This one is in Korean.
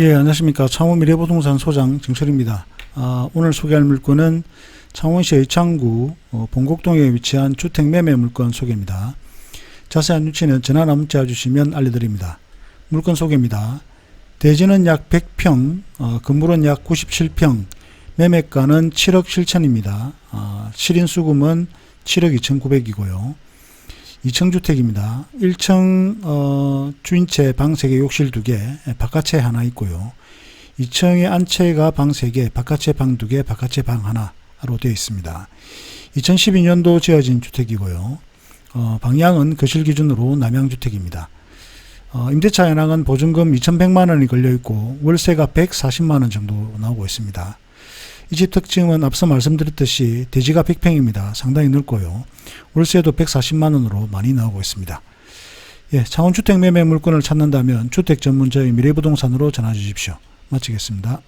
예, 안녕하십니까. 창원 미래부동산 소장 정철입니다. 아, 오늘 소개할 물건은 창원시 의창구 어, 본곡동에 위치한 주택 매매 물건 소개입니다. 자세한 위치는 전화나 문자 주시면 알려드립니다. 물건 소개입니다. 대지는 약 100평, 어, 건물은 약 97평, 매매가는 7억 7천입니다. 아, 실인 수금은 7억 2,900이고요. 2층 주택입니다. 1층 어, 주인채 방 3개, 욕실 2개, 바깥채 하나 있고요. 2층의 안채가 방 3개, 바깥채 방 2개, 바깥채 방 하나로 되어 있습니다. 2012년도 지어진 주택이고요. 어, 방향은 거실 기준으로 남양주택입니다. 어, 임대차 현황은 보증금 2,100만 원이 걸려 있고 월세가 140만 원 정도 나오고 있습니다. 이 집 특징은 앞서 말씀드렸듯이 대지가 100평입니다. 상당히 넓고요. 월세도 140만 원으로 많이 나오고 있습니다. 예, 창원 주택 매매 물건을 찾는다면 주택 전문 저희 미래부동산으로 전화 주십시오. 마치겠습니다.